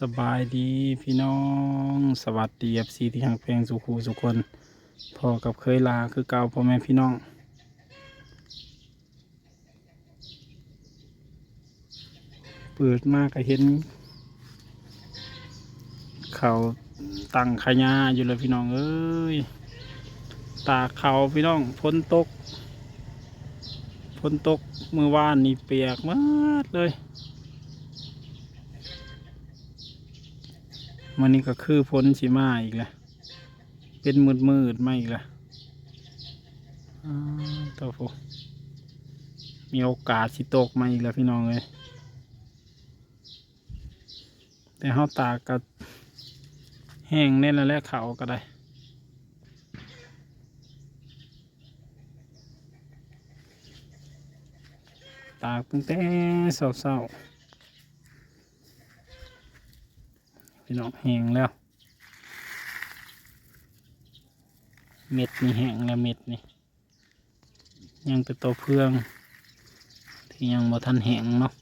สบายดีพี่น้อง สวัสดีเอฟซีที่หักเพลงสุขูสุคนพอกับเคยลาคือเก่าพ่อแม่พี่น้อง เปิดมากก็เห็น เขาตั้งขยาอยู่เลยพี่น้องเอ้ยตาเขาพี่น้องพ้นตกพ้นตกเมื่อวานนี่เปียกหมดเลย มันนี่ก็คือพ้นสีมาอีกแล้วเป็นมืดมืดๆมาอีกแล้วอ่าต่อพมีโอกาสสิตกมาอีกแล้วพี่น้องเลยแต่เฮาตากก็แห้งแน่นแล้วและเขาก็ได้ตากตั้งแต่เศร้าๆ พี่น้องแห้งแล้ว เม็ดนี่แห้งแล้วเม็ดนี่ ยังเป็นตัวเพื่อง ที่ยังบ่ทันแห้งเนาะ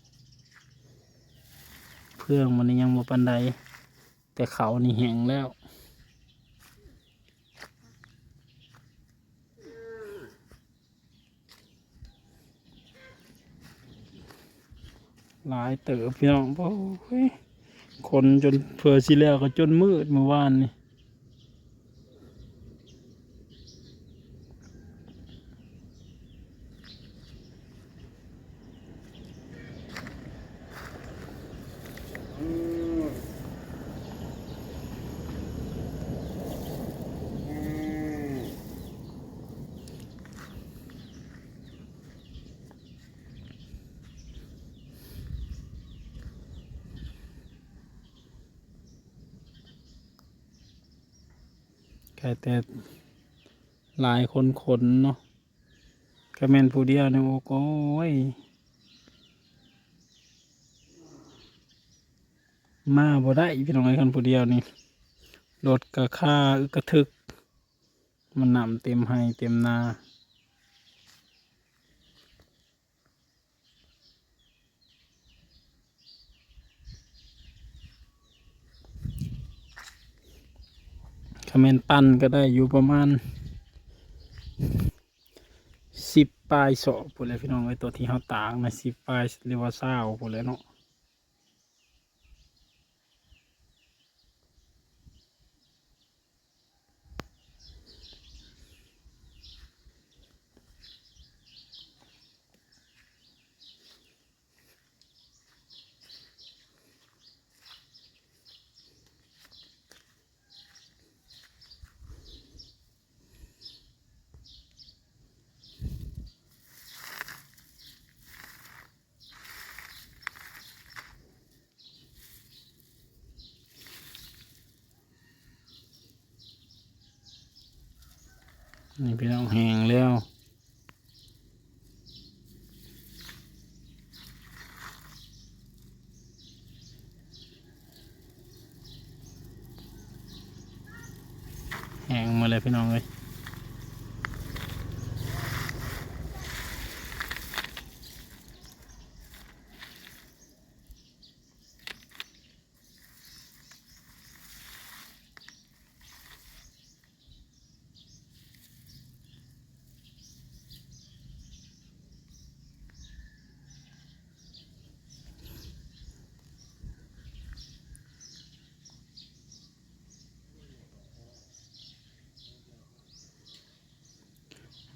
เพื่องมันนี่ยังบ่ปันใดแต่เขานี่แห้งแล้วหลายเติบพี่น้องโอ้ย คนจนเผื่อสิแล้วก็จนมืดเมื่อวานนี่ แค่แต่หลายคนขนเนาะกระแมนผู้เดียวเนี่ยโอ้โก้ยมาบ่ได้พี่น้องไอ้คนผู้เดียวนี่รถกระค่ากกระทึก มันนำเต็มให้เต็มนา คเมนปั้นก็ได้อยู่ประมาณสิบปลายศอกพูดเลยพี่น้องไอ้ตัวที่เขาตากนะสิบปลายเรียกว่าเศร้าพูดเลยเนาะ นี่พี่น้องแหงแล้วแหงมาเลยพี่น้องเลย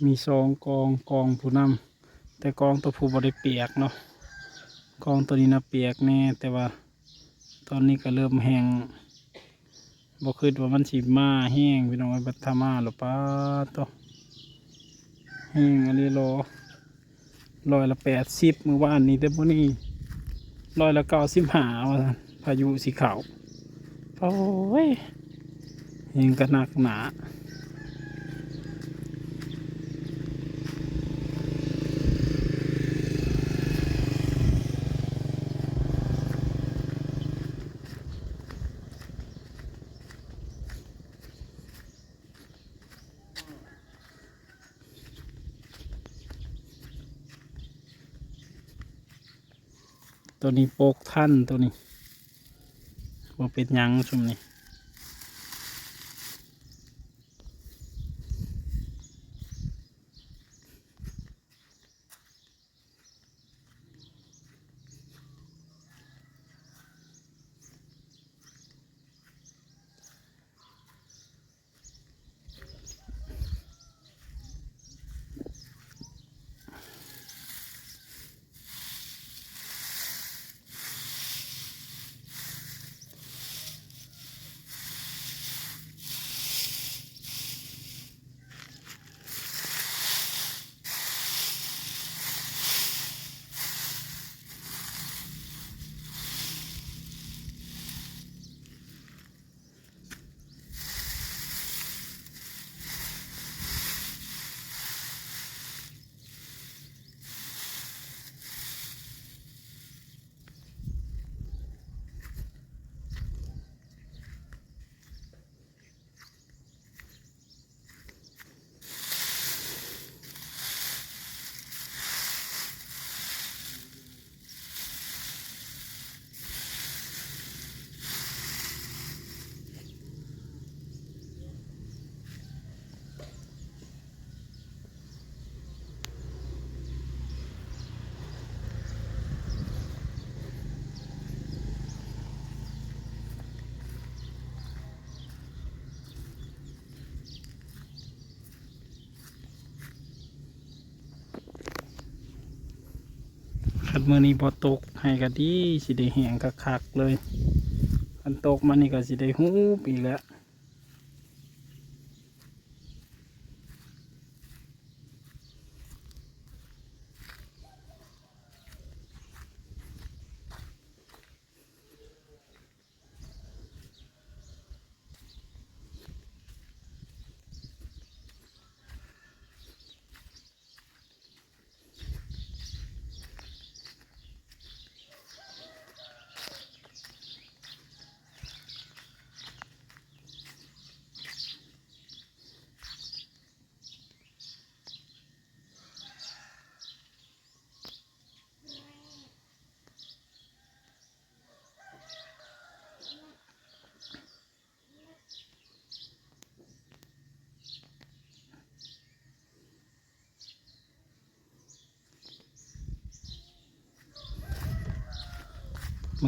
มีซองกองกองผู้นำแต่กองตัวผู้บริเปียกเนาะกองตัวนี้นะเปียกแน่แต่ว่า ตอนนี้ก็เริ่มแห้งบ่คิดว่ามันสิมาแห้งพี่น้องไอ้บัดทามาหรอป้าตัวแห้งอันนี้รอร้อยละแปดสิบมือวานนี้แต่พวกนี้ร้อยละเก้าสิบหาว่าซั่นพายุสีขาวโอ้ยแห้งก็หนักหนา ตัวนี้โปกท่านตัวนี้ว่าเป็นยังชุมนี้ันมือนี้พอตกให้กะดีสิได้แหงคักๆเลยคันตกมานี่ก็สิได้หูปอีกแล้ว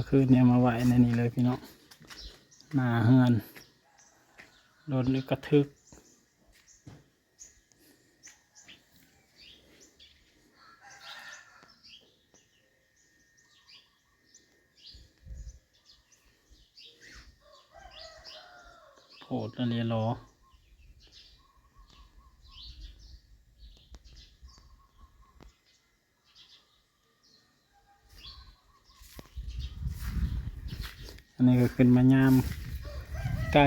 มื่อคืนเนี่ยมาไหวในนี่เลยพี่น้องหน้าเฮือนโดนกระทึกโผล่อะไรหรอ อันนี้ก็ขึ้นมายามไก่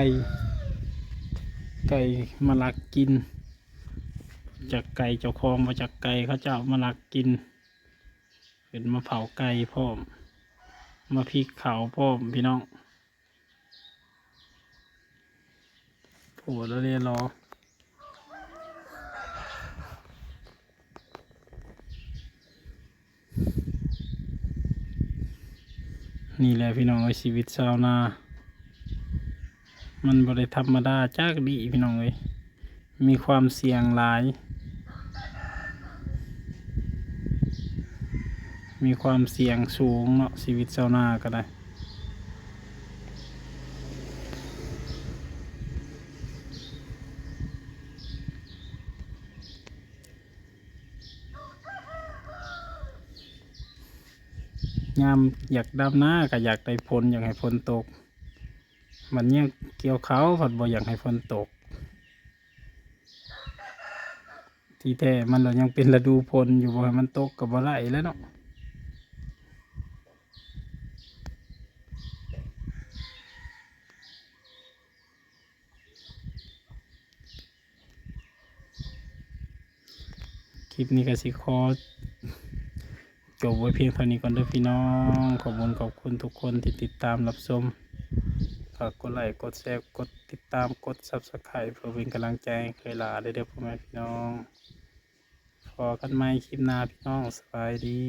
ไก่มาลักกิน จากไก่เจ้าของมาจากไก่เขาเจ้ามาลักกินขึ้นมาเผาไก่พร้อม มาพริกเขาพร้อมพี่น้องโผล่แล้วเรียรอ นี่แหละพี่น้องเอ้ยชีวิตชาวนา มันบริธรรมดาจากดีพี่น้องเอ้ยมีความเสี่ยงหลาย มีความเสี่ยงสูงเนาะชีวิตชาวนาก็ได้ ยามอยากดำหน้าก็อยากได้ฝนอยากให้ฝนตก มันเนี่ยเกี่ยวเขาผัดบ่อยากให้ฝนตก ที่แท้มันเรายังเป็นฤดูฝนอยู่บ่ให้มันตกกับบ่ไหลแล้วเนาะคลิปนี้ก็สิขอ จบไว้เพียงเท่านี้ก่อนเด้อพี่น้อง ขอบคุณขอบคุณทุกคนที่ติดตามรับชมฝากกดไลค์กดแชร์กดติดตามกดซับสไครป์เพื่อเป็นกำลังใจให้เคยลาได้เด้อพ่อแม่พี่น้องพอกันใหม่คลิปหน้าพี่น้องสบายดี